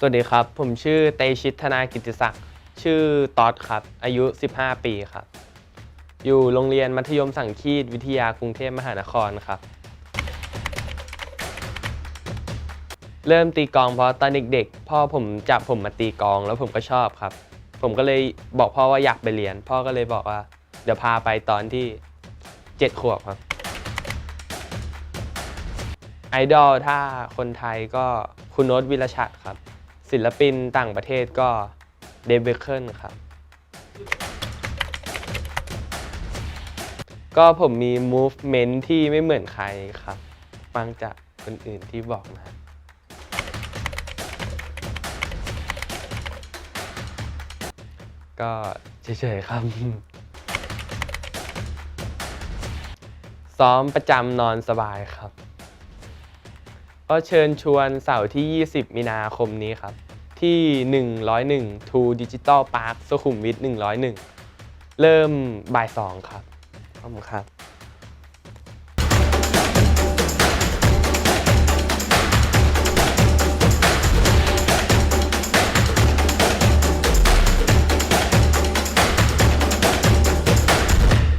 สวัสดีครับ ผมชื่อเตชิตธนากิติศักดิ์ชื่อต๊อดครับ อายุ 15 ปีครับ อยู่โรงเรียนมัธยมสังคีตวิทยากรุงเทพมหานครครับ เริ่มตีกลองเพราะตอนเด็กๆพ่อผมจับผมมาตีกลองแล้วผมก็ชอบครับ ผมก็เลยบอกพ่อว่าอยากไปเรียน พ่อก็เลยบอกว่าเดี๋ยวพาไปตอนที่ 7 ขวบครับไอดอลถ้าคนไทยก็คุณโน้ตวิรชัดครับ ศิลปินต่างประเทศก็เดฟเบเคิลครับ ก็ผมมี movement ที่ไม่เหมือนใครครับ ฟังจากคนอื่นที่บอกมาก็เฉยๆครับ ซ้อมประจำนอนสบายครับ ก็เชิญชวนเสาร์ที่ 20 มีนาคมนี้ครับ ที่ 101 True Digital Park สุขุมวิท101 เริ่มบ่าย 2 ครับขอบคุณครับ